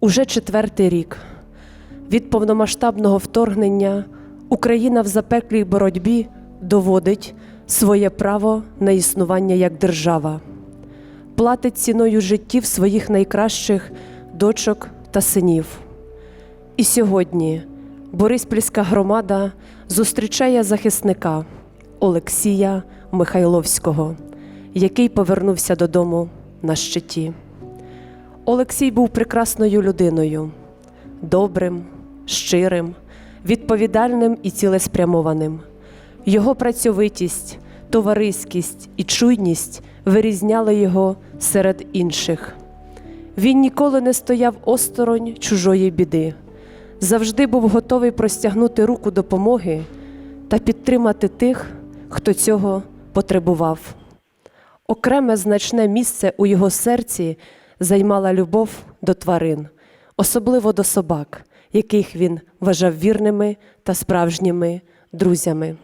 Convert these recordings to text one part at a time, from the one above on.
Уже четвертий рік від повномасштабного вторгнення Україна в запеклій боротьбі доводить своє право на існування як держава, платить ціною життів своїх найкращих дочок та синів. І сьогодні Бориспільська громада зустрічає захисника Олексія Михайловського, який повернувся додому на щиті. Олексій був прекрасною людиною, добрим, щирим, відповідальним і цілеспрямованим. Його працьовитість, товариськість і чуйність вирізняли його серед інших. Він ніколи не стояв осторонь чужої біди, завжди був готовий простягнути руку допомоги та підтримати тих, хто цього потребував. Окреме значне місце у його серці займала любов до тварин, особливо до собак, яких він вважав вірними та справжніми друзями.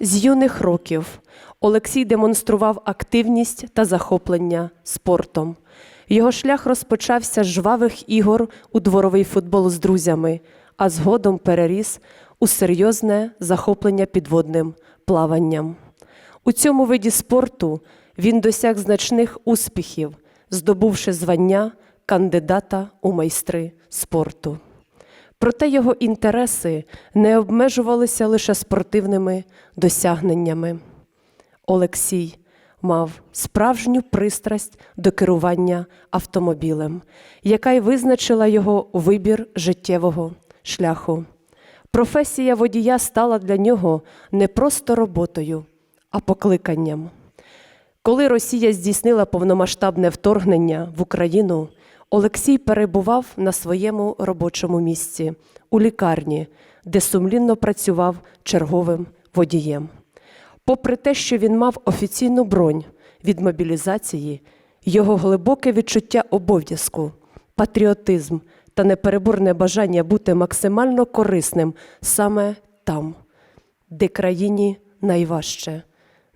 З юних років Олексій демонстрував активність та захоплення спортом. Його шлях розпочався з жвавих ігор у дворовий футбол з друзями, а згодом переріс у серйозне захоплення підводним плаванням. У цьому виді спорту він досяг значних успіхів, здобувши звання кандидата у майстри спорту. Проте його інтереси не обмежувалися лише спортивними досягненнями. Олексій мав справжню пристрасть до керування автомобілем, яка й визначила його вибір життєвого шляху. Професія водія стала для нього не просто роботою, а покликанням. Коли Росія здійснила повномасштабне вторгнення в Україну, Олексій перебував на своєму робочому місці у лікарні, де сумлінно працював черговим водієм. Попри те, що він мав офіційну бронь від мобілізації, його глибоке відчуття обов'язку, патріотизм та непереборне бажання бути максимально корисним саме там, де країні найважче,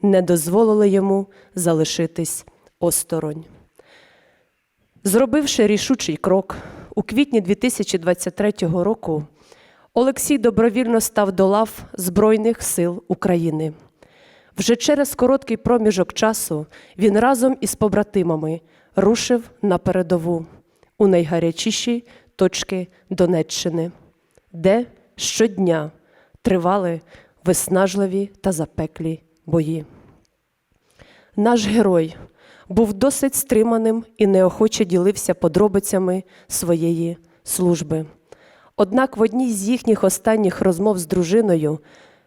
не дозволили йому залишитись осторонь. Зробивши рішучий крок у квітні 2023 року, Олексій добровільно став до лав Збройних сил України. Вже через короткий проміжок часу він разом із побратимами рушив на передову у найгарячіші точки Донеччини, де щодня тривали виснажливі та запеклі бої. Наш герой був досить стриманим і неохоче ділився подробицями своєї служби. Однак в одній з їхніх останніх розмов з дружиною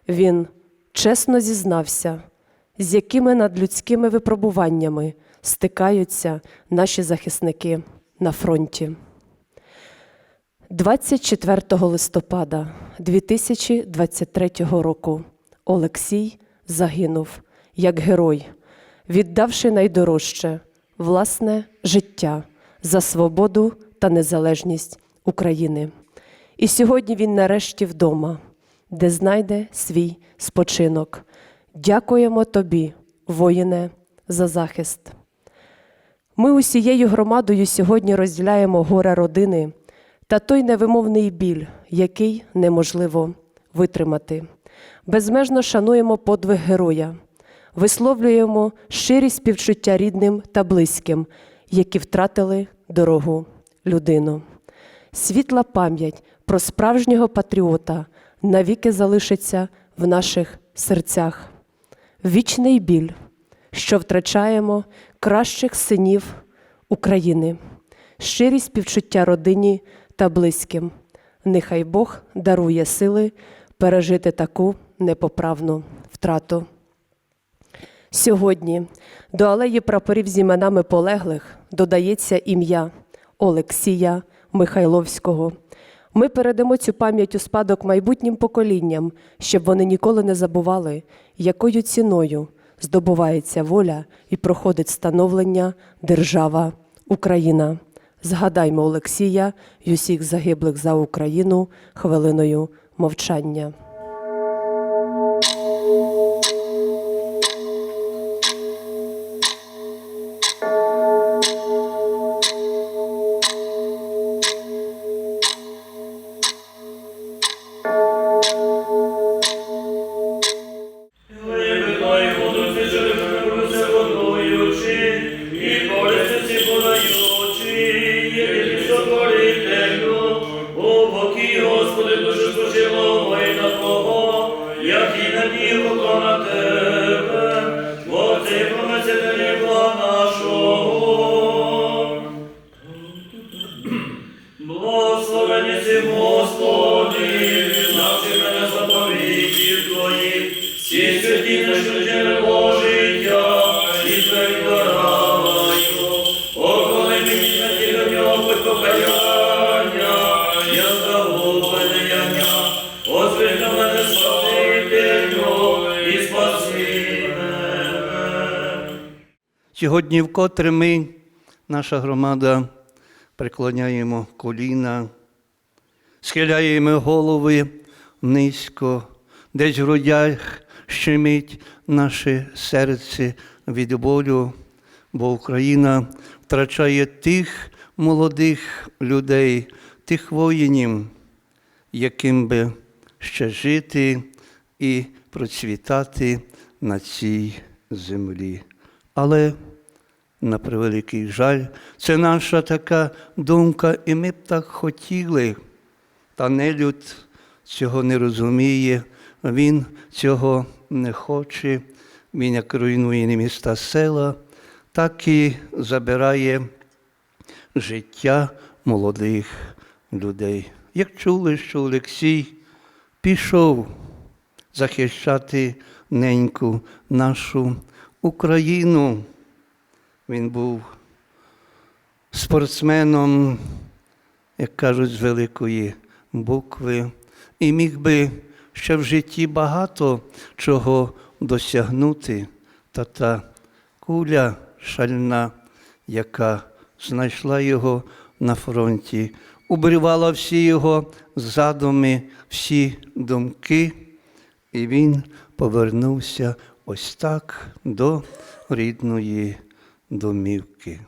він чесно зізнався, з якими надлюдськими випробуваннями стикаються наші захисники на фронті. 24 листопада 2023 року Олексій загинув як герой, віддавши найдорожче власне життя за свободу та незалежність України. І сьогодні він нарешті вдома, де знайде свій спочинок. Дякуємо тобі, воїне, за захист. Ми усією громадою сьогодні розділяємо горе родини та той невимовний біль, який неможливо витримати. Безмежно шануємо подвиг героя, висловлюємо щирі співчуття рідним та близьким, які втратили дорогу людину. Світла пам'ять про справжнього патріота навіки залишиться в наших серцях. Вічний біль, що втрачаємо кращих синів України, щирі співчуття родині та близьким. Нехай Бог дарує сили пережити таку непоправну втрату. Сьогодні до алеї прапорів з іменами полеглих додається ім'я Олексія Михайловського. Ми передамо цю пам'ять у спадок майбутнім поколінням, щоб вони ніколи не забували, якою ціною здобувається воля і проходить становлення держава Україна. Згадаймо Олексія й усіх загиблих за Україну хвилиною мовчання. Покорителю, у боки, Господи, душу служила Твого, як і надію на тебе, бо ти помисителі Бога нашого. Благословені Господи, наші мене заповідів Твої, всі святі наші джерело. Сьогодні вкотре ми, наша громада, преклоняємо коліна, схиляємо голови низько, десь в грудях щемить наше серце від болю, бо Україна втрачає тих молодих людей, тих воїнів, яким би ще жити і процвітати на цій землі. Але на превеликий жаль, це наша така думка, і ми б так хотіли. Та нелюд цього не розуміє, він цього не хоче. Він як руйнує не міста села, так і забирає життя молодих людей. Як чули, що Олексій пішов захищати неньку нашу Україну. Він був спортсменом, як кажуть, з великої букви, і міг би ще в житті багато чого досягнути. Та та куля шальна, яка знайшла його на фронті, убривала всі його задуми, всі думки, і він повернувся ось так до рідної домівки.